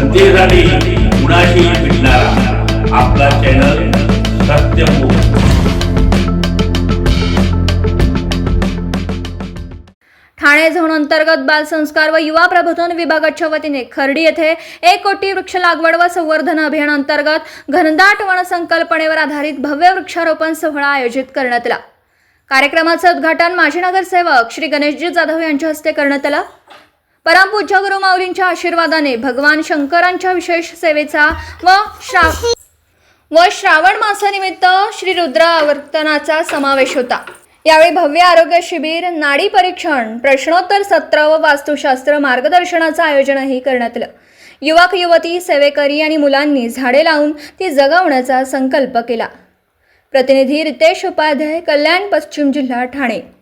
जनतेसाठी कुणाशी भेटणारा. आपला चॅनल सत्यमुख ठाणे झोन अंतर्गत बाल संस्कार व युवा प्रबोधन विभागाच्या वतीने खर्डी येथे एक कोटी वृक्ष लागवड व संवर्धन अभियान अंतर्गत घनदाट वन संकल्पनेवर आधारित भव्य वृक्षारोपण सोहळा आयोजित करण्यात आला. कार्यक्रमाचं उद्घाटन माजी नगरसेवक श्री गणेशजी जाधव यांच्या हस्ते करण्यात आलं. परमपूज्य गुरु माऊलींच्या आशीर्वादाने भगवान शंकरांच्या विशेष सेवेचा व श्रा व श्रावण मासानिमित्त श्री रुद्र आवर्तनाचा समावेश होता. यावेळी भव्य आरोग्य शिबिर नाडी परीक्षण प्रश्नोत्तर सत्र व वास्तुशास्त्र मार्गदर्शनाचं आयोजनही करण्यात आलं. युवक युवती सेवेकरी आणि मुलांनी झाडे लावून ती जगवण्याचा संकल्प केला. प्रतिनिधी रितेश उपाध्याय कल्याण पश्चिम जिल्हा ठाणे.